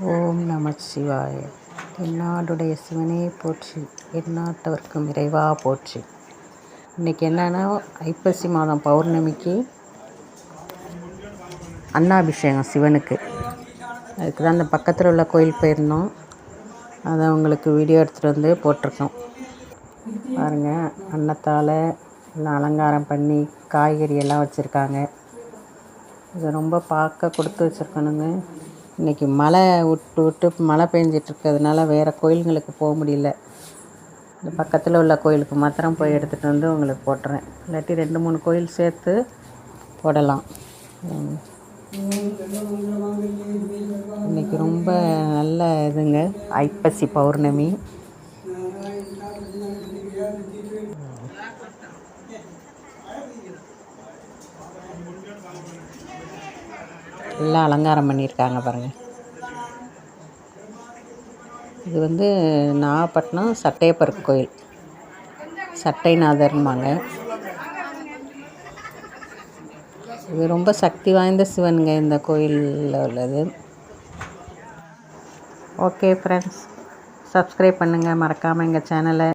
ஓம் நம சிவாய. தென்னாடுடைய சிவனே போற்றி எந்நாட்டவர்க்கும் இறைவா போற்றி. இன்றைக்கி என்னென்னா ஐப்பசி மாதம் பௌர்ணமிக்கு அன்னாபிஷேகம் சிவனுக்கு. அதுக்கு தான் அந்த பக்கத்தில் உள்ள கோயில் போயிருந்தோம். அதை உங்களுக்கு வீடியோ எடுத்துகிட்டு வந்து போட்டிருக்கோம். பாருங்கள் அன்னத்தால் எல்லாம் அலங்காரம் பண்ணி காய்கறி எல்லாம் வச்சுருக்காங்க. இதை ரொம்ப பார்க்க கொடுத்து வச்சுருக்கணுங்க. இன்றைக்கி மழை விட்டு விட்டு மழை பெஞ்சிட்ருக்கிறதுனால வேறு கோயில்களுக்கு போக முடியல. இந்த பக்கத்தில் உள்ள கோயிலுக்கு மாத்திரம் போய் எடுத்துகிட்டு வந்து உங்களுக்கு போட்டுறேன். இல்லாட்டி ரெண்டு மூணு கோயில் சேர்த்து போடலாம். இன்றைக்கி ரொம்ப நல்ல இதுங்க. ஐப்பசி பௌர்ணமி. எல்லாம் அலங்காரம் பண்ணியிருக்காங்க பாருங்கள் இது வந்து நாகப்பட்டினம் சட்டையப்பர் கோயில். சட்டைநாதர்மாங்க இது ரொம்ப சக்தி வாய்ந்த சிவனுங்க இந்த கோயிலில் உள்ளது. ஓகே ஃப்ரெண்ட்ஸ் சப்ஸ்கிரைப் பண்ணுங்கள் மறக்காமல் எங்கள் சேனலை